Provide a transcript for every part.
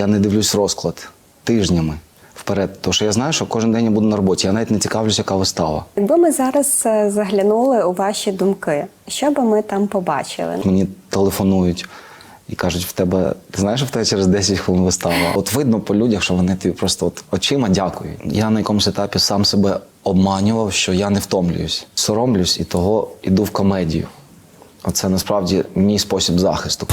Я не дивлюсь розклад тижнями вперед, тому що я знаю, що кожен день я буду на роботі. Я навіть не цікавлюся, яка вистава. Якби ми зараз е, заглянули у ваші думки, що би ми там побачили? Мені телефонують і кажуть, в тебе ти знаєш, в тебе через 10 хвилин вистава. От видно по людях, що вони тобі просто от очима дякують. Я на якомусь етапі сам себе обманював, що я не втомлююсь. Соромлюсь і того іду в комедію. Оце насправді мій спосіб захисту.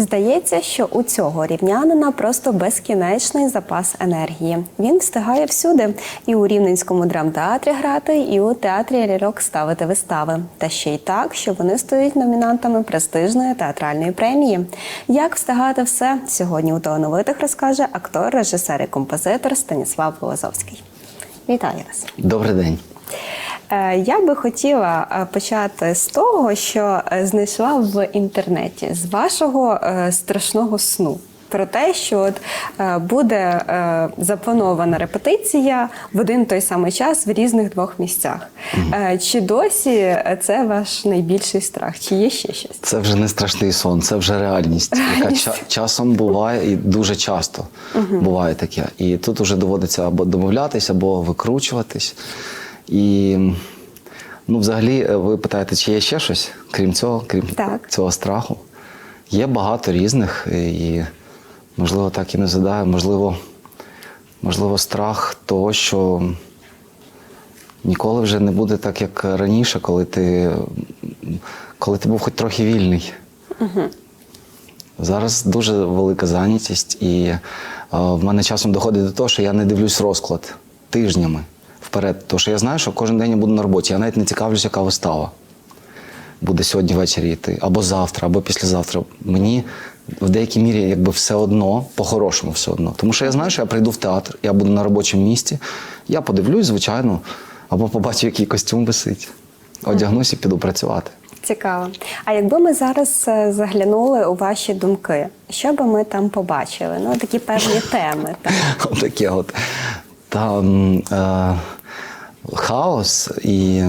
Здається, що у цього рівнянина просто безкінечний запас енергії. Він встигає всюди і у рівненському драмтеатрі грати, і у театрі лірок ставити вистави. Та ще й так, що вони стають номінантами престижної театральної премії. Як встигати все сьогодні у талановитих розкаже актор, режисер і композитор Станіслав Лозовський. Вітаю вас! Добрий день. Е, Я би хотіла е, почати з того, що е, знайшла в інтернеті з вашого страшного сну. Про те, що от буде запланована репетиція в один той самий час в різних двох місцях. Чи досі це ваш найбільший страх? Чи є ще щось? Це вже не страшний сон, це вже реальність, яка Реальність. ча- часом буває і дуже часто буває таке. І тут вже доводиться або домовлятися, або викручуватись. І ну, взагалі, е, ви питаєте, чи є ще щось, крім цього, крім Так. цього страху? Є багато різних, і можливо, так і не задаю, можливо, можливо, страх того, що ніколи вже не буде так, як раніше, коли ти, коли ти був хоч трохи вільний. Зараз дуже велика зайнятість, і е, в мене часом доходить до того, що я не дивлюсь розклад тижнями вперед. Тому що я знаю, що кожен день я буду на роботі. Я навіть не цікавлюся, яка вистава буде сьогодні ввечері йти, або завтра, або післязавтра. Мені в деякій мірі якби все одно, по-хорошому все одно. Тому що я знаю, що я прийду в театр, я буду на робочому місці, я подивлюсь, звичайно, або побачу, який костюм висить, одягнусь і піду працювати. Цікаво. А якби ми зараз е, заглянули у ваші думки, що би ми там побачили? Ну, такі певні теми. Так. Отаке от. Там е, хаос, і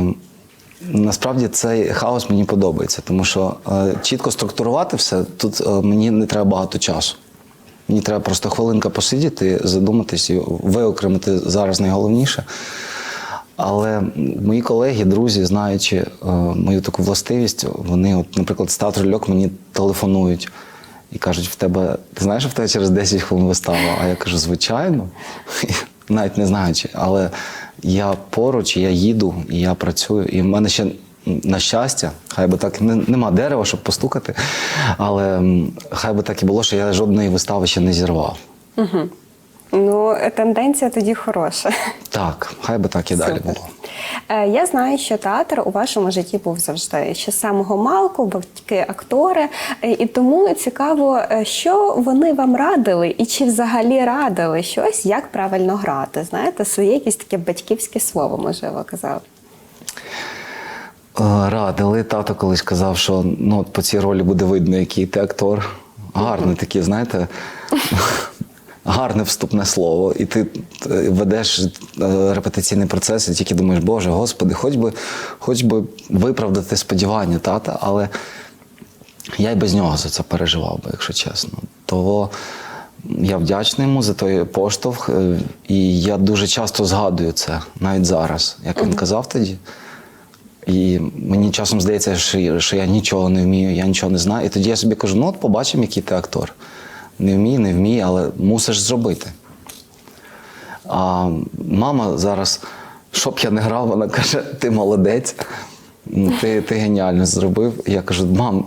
насправді цей хаос мені подобається, тому що е, чітко структурувати все тут е, мені не треба багато часу. Мені треба просто хвилинка посидіти, задуматись і виокремити зараз найголовніше. Але мої колеги, друзі, знаючи е, мою таку властивість, вони, от, наприклад, з льок мені телефонують і кажуть, в тебе, ти знаєш, в тебе через 10 хвилин вистава? А я кажу, звичайно, навіть не знаючи. Але я поруч, я їду, і я працюю. І в мене ще, на щастя, хай би так не, нема дерева, щоб постукати, але хай би так і було, що я жодної вистави ще не зірвав. Ну, тенденція тоді хороша. Так, хай би так і далі було. Е, Я знаю, що театр у вашому житті був завжди ще з самого малку, батьки актори. Е, І тому цікаво, е, що вони вам радили, і чи взагалі радили щось, як правильно грати. Знаєте, своє якесь таке батьківське слово, можливо, казав. Радили. Тато колись казав, що ну, по цій ролі буде видно, який ти актор. Гарне таке, знаєте, гарне вступне слово. І ти е, ведеш е, репетиційний процес і тільки думаєш, Боже, Господи, хоч би, хоч би виправдати сподівання тата, але я й без нього за це переживав би, якщо чесно. Того я вдячний йому за той поштовх, е, і я дуже часто згадую це навіть зараз, як він казав тоді. І мені часом здається, що, що я нічого не вмію, я нічого не знаю. І тоді я собі кажу: ну от побачимо, який ти актор. Не вмій, не вмій, але мусиш зробити. А мама зараз, що б я не грав, вона каже: ти молодець, ти, ти геніально зробив. Я кажу, мам,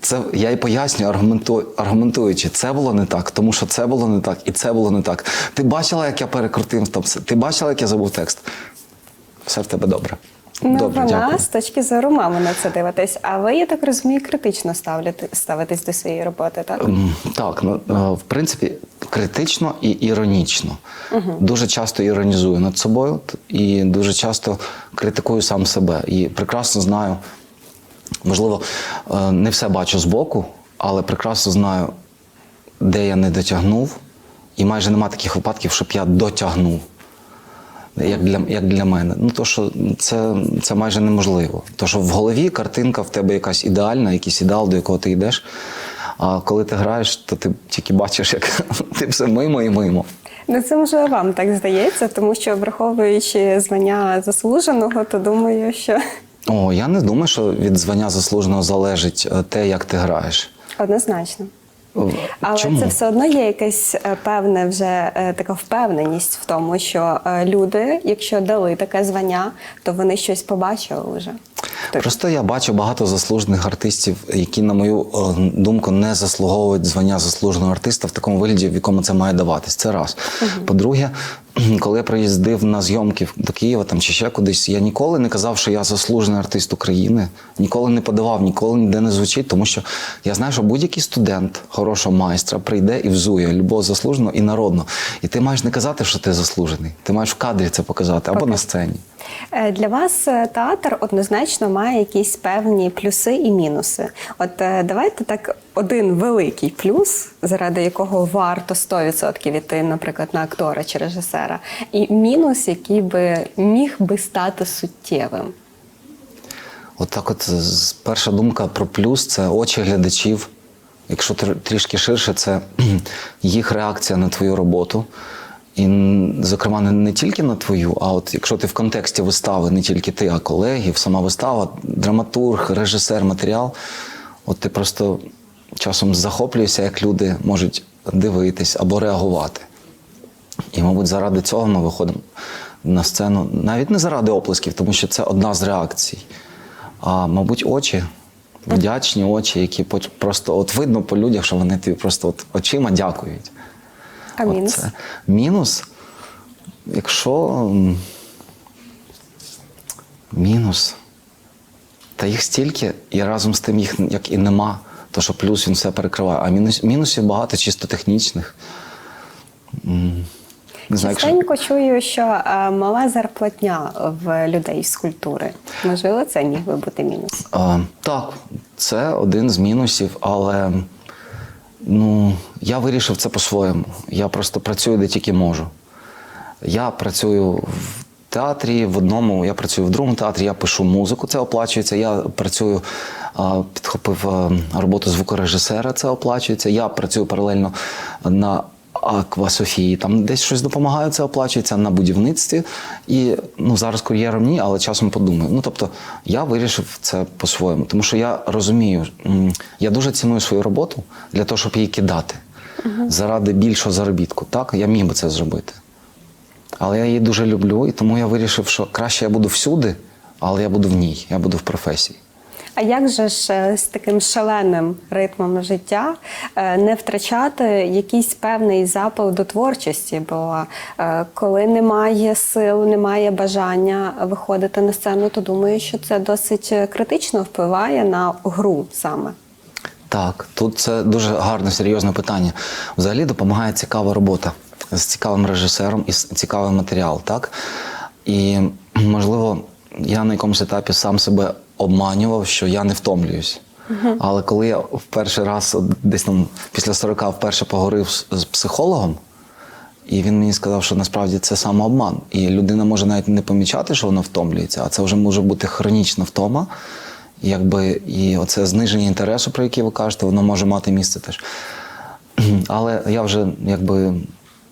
це я їй пояснюю, аргументу, аргументуючи, це було не так, тому що це було не так, і це було не так. Ти бачила, як я перекрутив там все? Ти бачила, як я забув текст? Все в тебе добре. Ну, добре, вона дякую. з точки зору мами на це дивитесь. А ви, я так розумію, критично ставляти, ставитесь до своєї роботи, так? Так, ну е, в принципі, критично і іронічно. Дуже часто іронізую над собою і дуже часто критикую сам себе. І прекрасно знаю, можливо, е, не все бачу збоку, але прекрасно знаю, де я не дотягнув, і майже нема таких випадків, щоб я дотягнув. Як для, як для мене. Ну, то, що це, це майже неможливо. То, що в голові картинка в тебе якась ідеальна, якийсь ідеал, до якого ти йдеш. А коли ти граєш, то ти тільки бачиш, як ти все мимо і мимо. Ну, це може вам так здається, тому що враховуючи звання заслуженого, то думаю, що О, я не думаю, що від звання заслуженого залежить е, те, як ти граєш. однозначно. Але Чому? це все одно є якась е, певна вже е, така впевненість в тому, що е, люди, якщо дали таке звання, то вони щось побачили вже. Так. Просто я бачу багато заслужених артистів, які, на мою е, думку, не заслуговують звання заслуженого артиста в такому вигляді, в якому це має даватись. Це раз. По-друге, коли я приїздив на зйомки до Києва там чи ще кудись, я ніколи не казав, що я заслужений артист України, ніколи не подавав, ніколи ніде не звучить, тому що я знаю, що будь-який студент хорошого майстра прийде і взує любов заслуженого і народно. І ти маєш не казати, що ти заслужений. Ти маєш в кадрі це показати або на сцені. Е, Для вас е, театр однозначно має якісь певні плюси і мінуси. От е, давайте так один великий плюс, заради якого варто 100% іти, наприклад, на актора чи режисера, і мінус, який би міг би стати суттєвим. От так от перша думка про плюс це очі глядачів. Якщо трішки ширше, це їх реакція на твою роботу. І, зокрема, не, тільки на твою, а от якщо ти в контексті вистави, не тільки ти, а колеги, сама вистава, драматург, режисер, матеріал, от ти просто часом захоплюєшся, як люди можуть дивитись або реагувати. І, мабуть, заради цього ми виходимо на сцену навіть не заради оплесків, тому що це одна з реакцій. А, мабуть, очі, вдячні очі, які просто от видно по людях, що вони тобі просто от очима дякують. А От мінус? це. Мінус, якщо. Мінус. Та їх стільки, і разом з тим їх як і нема, то що плюс він все перекриває. А мінус, мінусів багато чисто технічних. Не знаю, якщо... Чую, що е, мала зарплатня в людей з культури. Можливо, це міг би бути мінус. А, так, це один з мінусів, але ну, я вирішив це по-своєму. Я просто працюю де тільки можу. Я працюю в театрі, в одному, я працюю в другому театрі, я пишу музику, це оплачується. Я працюю, підхопив роботу звукорежисера, це оплачується. Я працюю паралельно на Аква Софії, там десь щось допомагаю, це оплачується на будівництві. І ну, зараз кур'єром ні, але часом подумаю. Ну тобто я вирішив це по-своєму, тому що я розумію, я дуже ціную свою роботу для того, щоб її кидати заради більшого заробітку. Так, я міг би це зробити. Але я її дуже люблю, і тому я вирішив, що краще я буду всюди, але я буду в ній, я буду в професії. А як же ж е, з таким шаленим ритмом життя е, не втрачати якийсь певний запал до творчості? Бо е, коли немає сил, немає бажання виходити на сцену, то думаю, що це досить критично впливає на гру саме. Так, тут це дуже гарне, серйозне питання. Взагалі допомагає цікава робота з цікавим режисером і з цікавий матеріал, так? І можливо, я на якомусь етапі сам себе обманював, що я не втомлююсь. Але коли я в перший раз, десь там після 40 вперше поговорив з, з психологом, і він мені сказав, що насправді це самообман. І людина може навіть не помічати, що вона втомлюється, а це вже може бути хронічна втома. Якби і оце зниження інтересу, про яке ви кажете, воно може мати місце теж. Але я вже якби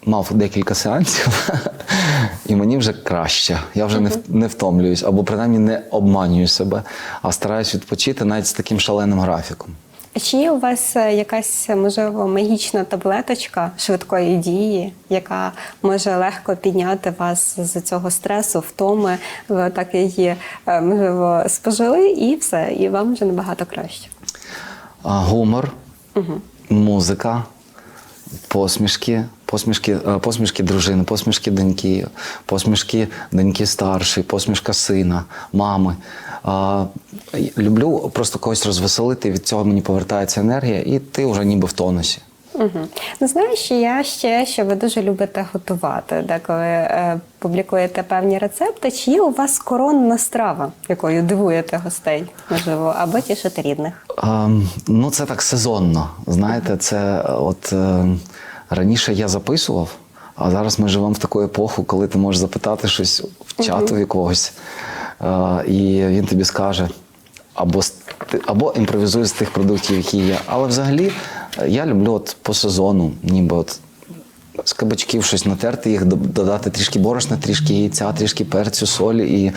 мав декілька сеансів, і мені вже краще. Я вже не, не втомлююсь, або принаймні не обманюю себе, а стараюсь відпочити навіть з таким шаленим графіком. Чи є у вас е, якась можливо магічна таблеточка швидкої дії, яка може легко підняти вас з цього стресу, втоми? Ви так її е, можливо спожили, і все, і вам вже набагато краще. А, гумор, музика, посмішки, посмішки, е, посмішки дружини, посмішки доньки, посмішки доньки старшої, посмішка сина, мами. Люблю просто когось розвеселити, від цього мені повертається енергія, і ти вже ніби в тонусі. Угу. Ну, знаєш, я ще, що ви дуже любите готувати, деколи е, публікуєте певні рецепти. Чи є у вас коронна страва, якою дивуєте гостей, можливо, або тішите рідних? А, ну, це так сезонно. Знаєте, це е, от е, раніше я записував, А зараз ми живемо в таку епоху, коли ти можеш запитати щось в чату якогось, е, і він тобі скаже. Або, або імпровізує з тих продуктів, які є. Але взагалі е, я люблю от по сезону, ніби от з кабачків щось натерти, їх додати трішки борошна, трішки яйця, трішки перцю, солі і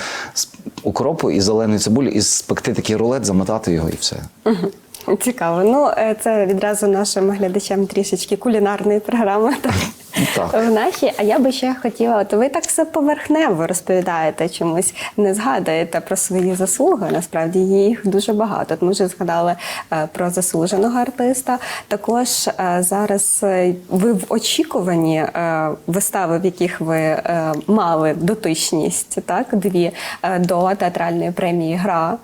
укропу і зеленої цибулі, і спекти такий рулет, замотати його і все. Цікаво. Ну, е, це відразу нашим глядачам трішечки кулінарної програми. В нашій, а я би ще хотіла, от ви так все поверхнево розповідаєте чомусь, не згадуєте про свої заслуги. Насправді їх дуже багато. От ми вже згадали е, про заслуженого артиста. Також е, зараз е, ви в очікуванні вистави, в яких ви мали дотичність, так дві до театральної премії Гра.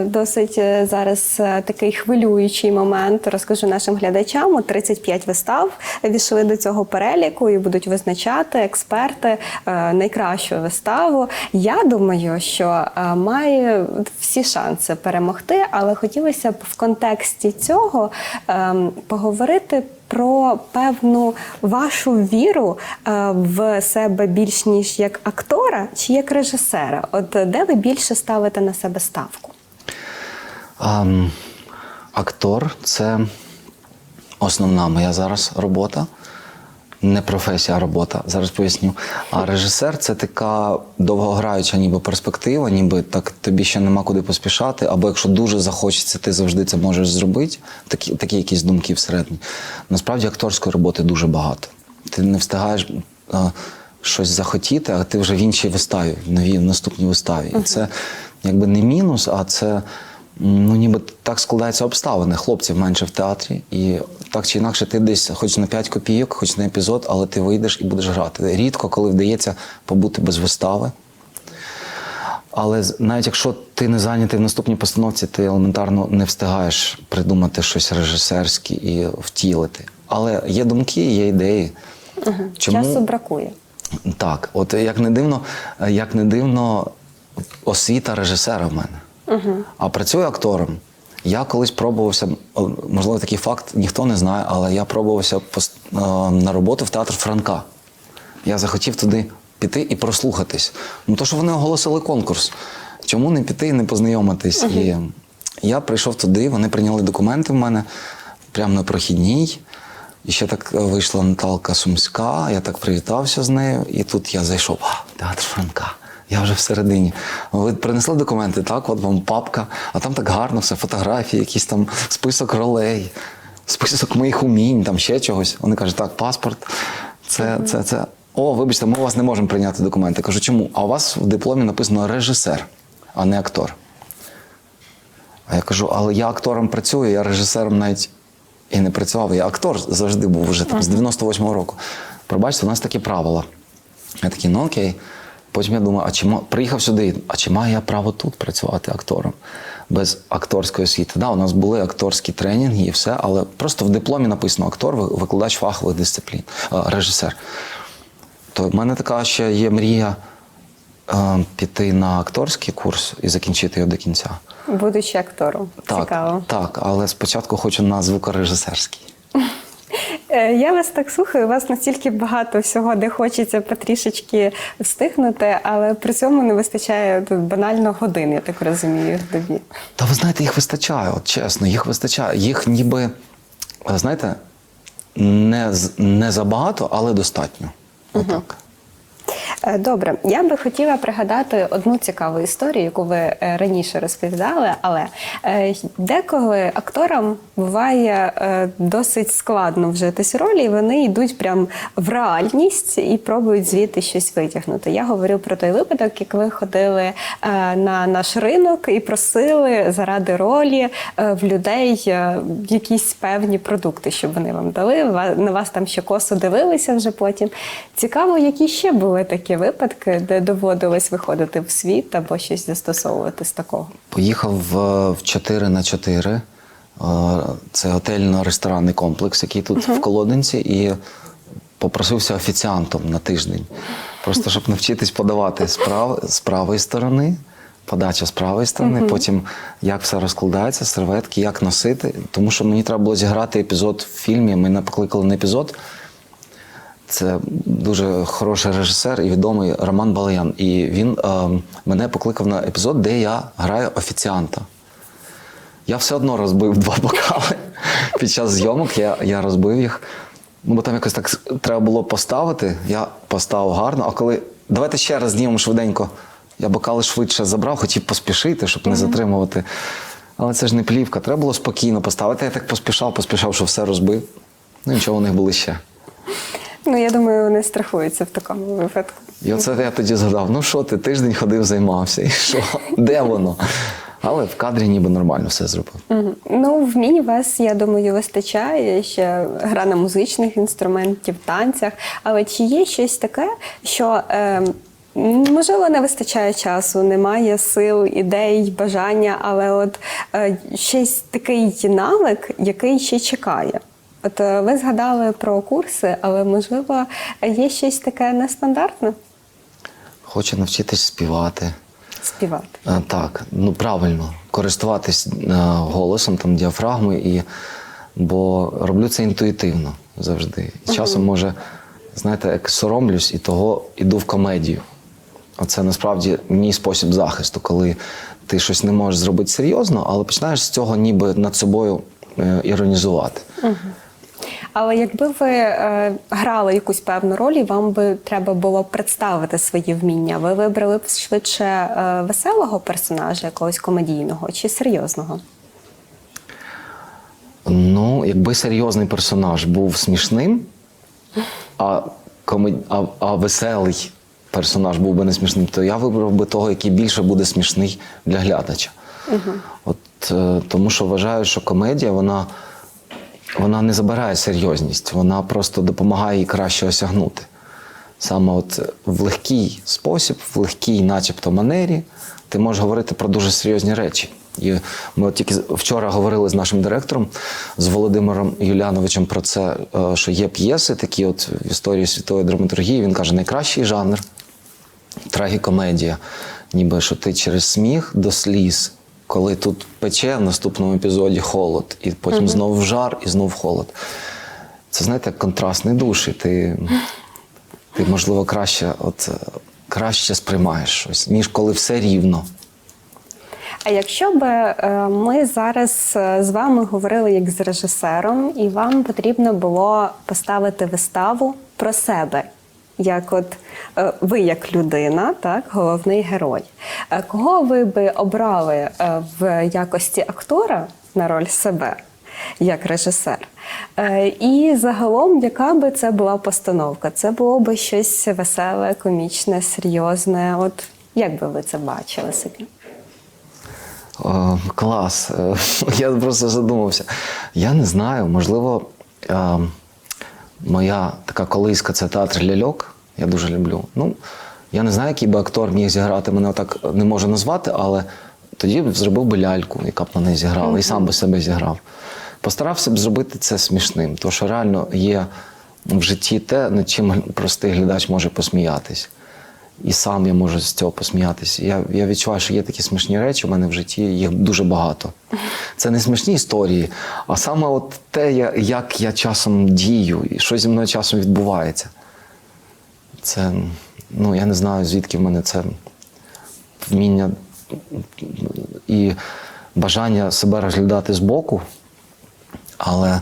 Досить зараз такий хвилюючий момент. Розкажу нашим глядачам. От 35 вистав війшли до цього переліку і будуть визначати експерти е, найкращу виставу. Я думаю, що е, має всі шанси перемогти, але хотілося б в контексті цього ем, поговорити. Про певну вашу віру е, в себе більш ніж як актора чи як режисера? От де ви більше ставите на себе ставку? Ам, актор це основна моя зараз робота. Не професія, а робота. Зараз поясню. А режисер це така довгограюча ніби перспектива, ніби так тобі ще нема куди поспішати, або якщо дуже захочеться, ти завжди це можеш зробити. Такі, такі якісь думки всередині. Насправді акторської роботи дуже багато. Ти не встигаєш а, щось захотіти, а ти вже в іншій виставі, в новій в наступній виставі. І це якби не мінус, а це ну ніби так складаються обставини. Хлопців менше в театрі, і так чи інакше, ти десь хоч на 5 копійок, хоч на епізод, але ти вийдеш і будеш грати. Рідко, коли вдається побути без вистави. Але навіть якщо ти не зайнятий в наступній постановці, ти елементарно не встигаєш придумати щось режисерське і втілити. Але є думки, є ідеї. Часу бракує. Так, от як не дивно, як не дивно, освіта режисера в мене. А працюю актором. Я колись пробувався, можливо, такий факт ніхто не знає, але я пробувався на роботу в театр Франка. Я захотів туди піти і прослухатись. Ну, то, що вони оголосили конкурс. Чому не піти і не познайомитись? І я прийшов туди, вони прийняли документи в мене прямо на прохідній. І ще так вийшла Наталка Сумська, я так привітався з нею, і тут я зайшов. А, театр Франка. Я вже всередині. Ви принесли документи, так? От вам папка, а там так гарно все, фотографії, якийсь там список ролей, список моїх умінь, там ще чогось. Вони кажуть, так, паспорт, це, це, це. О, вибачте, ми у вас не можемо прийняти документи. Я кажу, чому? А у вас в дипломі написано режисер, а не актор. А я кажу, але я актором працюю, я режисером навіть і не працював. Я актор завжди був вже там, з 98-го року. Пробачте, у нас такі правила. Я такий, ну окей. Потім я думаю, а чи ма- приїхав сюди, а чи маю я право тут працювати актором без акторської освіти? Да, у нас були акторські тренінги і все, але просто в дипломі написано актор, викладач фахових дисциплін, режисер. То в мене така ще є мрія е, піти на акторський курс і закінчити його до кінця. Будучи актором. Так, Цікаво. так, але спочатку хочу на звукорежисерський. Е, Я вас так слухаю, у вас настільки багато всього, де хочеться потрішечки встигнути, але при цьому не вистачає тут банально годин, я так розумію, в добі. Та ви знаєте, їх вистачає, от чесно, їх вистачає. Їх ніби, знаєте, не, не забагато, але достатньо. Отак. Е, Добре, я би хотіла пригадати одну цікаву історію, яку ви е, раніше розповідали, але е, деколи акторам буває е, досить складно вжитись ролі, і вони йдуть прям в реальність і пробують звідти щось витягнути. Я говорю про той випадок, як ви ходили е, на наш ринок і просили заради ролі е, в людей е, якісь певні продукти, щоб вони вам дали. На вас там ще косо дивилися вже потім. Цікаво, які ще були такі випадки, де доводилось виходити в світ або щось застосовувати з такого. Поїхав в, в 4 на 4. Е, Це готельно-ресторанний комплекс, який тут в Колодинці, і попросився офіціантом на тиждень. Просто щоб навчитись подавати з, прав, з правої сторони, подача з правої сторони, потім як все розкладається, серветки, як носити. Тому що мені треба було зіграти епізод в фільмі. Мене покликали на епізод. Це дуже хороший режисер і відомий Роман Балаян. І він е, мене покликав на епізод, де я граю офіціанта. Я все одно розбив два бокали під час зйомок. Я, я розбив їх. Ну, бо там якось так треба було поставити. Я поставив гарно, а коли давайте ще раз знімемо швиденько. Я бокали швидше забрав, хотів поспішити, щоб не затримувати. Але це ж не плівка, треба було спокійно поставити. Я так поспішав, поспішав, що все розбив. Ну нічого, у них були ще. Ну, я думаю, вони страхуються в такому випадку. І оце я тоді згадав: ну що ти, тиждень ходив, займався, і що? Де воно? Але в кадрі ніби нормально все зробив. Мгм. Ну, вмінь вас, я думаю, вистачає ще гра на музичних інструментів, танцях. Але чи є щось таке, що е, можливо не вистачає часу, немає сил, ідей, бажання, але от е, щось такий навик, який ще чекає? От е, ви згадали про курси, але можливо є щось таке нестандартне Хочу навчитись співати. співати. А, Так, ну правильно, користуватись е, голосом, там, діафрагмою, і, бо роблю це інтуїтивно завжди. І часом, може, знаєте, як соромлюсь і того іду в комедію. Оце насправді мій спосіб захисту, коли ти щось не можеш зробити серйозно, але починаєш з цього ніби над собою е, іронізувати. Але якби ви е, грали якусь певну роль, і вам би треба було представити свої вміння, ви вибрали б швидше е, веселого персонажа, якогось комедійного чи серйозного? Ну, якби серйозний персонаж був смішним, а, комед... а, а веселий персонаж був би не смішним, то я вибрав би того, який більше буде смішний для глядача. От, е, тому що вважаю, що комедія вона, вона не забирає серйозність, вона просто допомагає їй краще осягнути. Саме от в легкий спосіб, в легкій, начебто, манері, ти можеш говорити про дуже серйозні речі. І ми от тільки вчора говорили з нашим директором, з Володимиром Юляновичем про це, е, що є п'єси, такі от в історії світової драматургії. Він каже, найкращий жанр трагікомедія. Ніби що ти через сміх до сліз, коли тут пече в наступному епізоді холод, і потім знову жар і знов холод. Це знаєте, як контрастний душ, і ти, ти можливо, краще, от, краще сприймаєш щось, ніж коли все рівно. А якщо б е, ми зараз е, з вами говорили як з режисером, і вам потрібно було поставити виставу про себе, як от е, ви як людина, так, головний герой. Е, Кого ви би обрали е, в якості актора на роль себе? Як режисер. І загалом, яка би це була постановка? Це було би щось веселе, комічне, серйозне. От як би ви це бачили собі? О, клас. Я просто задумався. Я не знаю, можливо, е, моя така колиска це театр ляльок. Я дуже люблю. Ну, я не знаю, який би актор міг зіграти, мене так не можу назвати, але тоді б зробив би ляльку, яка б мене зіграла, і сам би себе зіграв. Постарався б зробити це смішним, тому що реально є в житті те, над чим простий глядач може посміятись. І сам я можу з цього посміятися. Я, я відчуваю, що є такі смішні речі у мене в житті, їх дуже багато. Це не смішні історії, а саме от те, як я часом дію, і що зі мною часом відбувається. Це, ну, я не знаю, звідки в мене це вміння і бажання себе розглядати збоку, але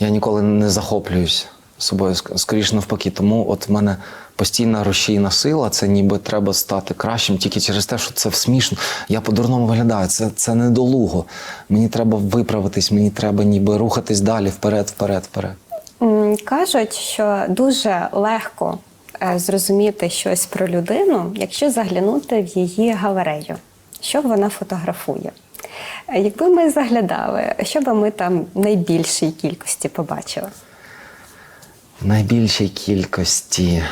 я ніколи не захоплююсь собою, ск- скоріше навпаки. Тому от в мене постійна рушійна сила, це ніби треба стати кращим тільки через те, що це смішно. Я по-дурному виглядаю, це, це недолуго. Мені треба виправитись, мені треба ніби рухатись далі, вперед, вперед, вперед. Кажуть, що дуже легко е, зрозуміти щось про людину, якщо заглянути в її галерею, що вона фотографує. Е, Якби ми заглядали, що би ми там найбільшій кількості побачили? Найбільшій кількості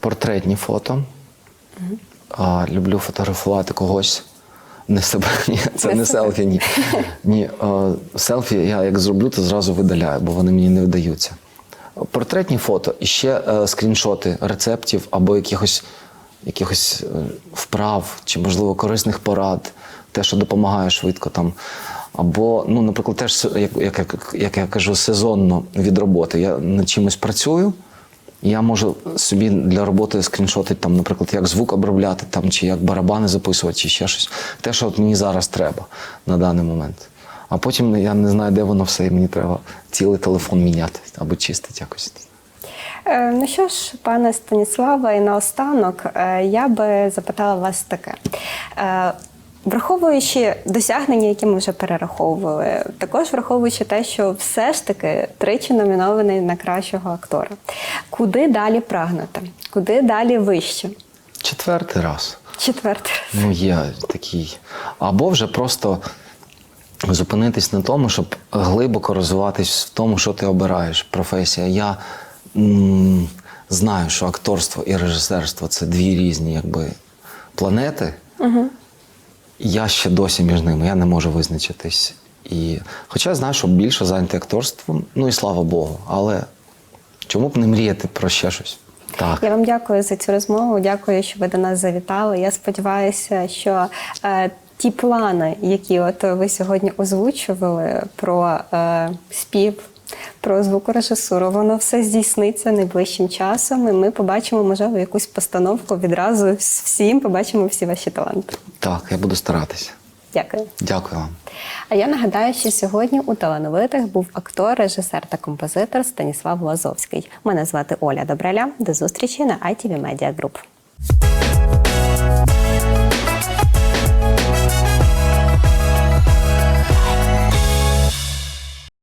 портретні фото. А, люблю фотографувати когось. Не себе, ні, це Не селфі, ні. ні а, селфі я як зроблю, то зразу видаляю, бо вони мені не видаються. Портретні фото і ще е, скріншоти рецептів або якихось, якихось е, вправ чи, можливо, корисних порад, те, що допомагає швидко там. Або, ну, наприклад, теж, як, як, як, я кажу, сезонно від роботи. Я над чимось працюю, Я можу собі для роботи скріншотити, там, наприклад, як звук обробляти, там, чи як барабани записувати, чи ще щось. Те, що от мені зараз треба на даний момент. А потім я не знаю, де воно все, і мені треба цілий телефон міняти або чистити якось. Е, Ну що ж, пане Станіславе, і наостанок е, я би запитала вас таке. Враховуючи досягнення, які ми вже перераховували, також враховуючи те, що все ж таки тричі номінований на кращого актора. Куди далі прагнути? Куди далі вище? Четвертий раз. Четвертий. раз. Ну, є такий. Або вже просто зупинитись на тому, щоб глибоко розвиватись в тому, що ти обираєш. Професія. Я м, знаю, що акторство і режисерство це дві різні якби, планети. Угу. Я ще досі між ними, я не можу визначитись. І, хоча я знаю, що більше зайнятий акторством, ну і слава Богу, але чому б не мріяти про ще щось? Так. Я вам дякую за цю розмову. Дякую, що ви до нас завітали. Я сподіваюся, що е, ті плани, які от ви сьогодні озвучували про е, спів. Про звукорежисуру, воно все здійсниться найближчим часом, і ми побачимо, можливо, якусь постановку відразу з всім, побачимо всі ваші таланти. Так, я буду старатися. Дякую. Дякую вам. А я нагадаю, що сьогодні у талановитих був актор, режисер та композитор Станіслав Лазовський. Мене звати Оля Добреля. До зустрічі на ITV Media Group.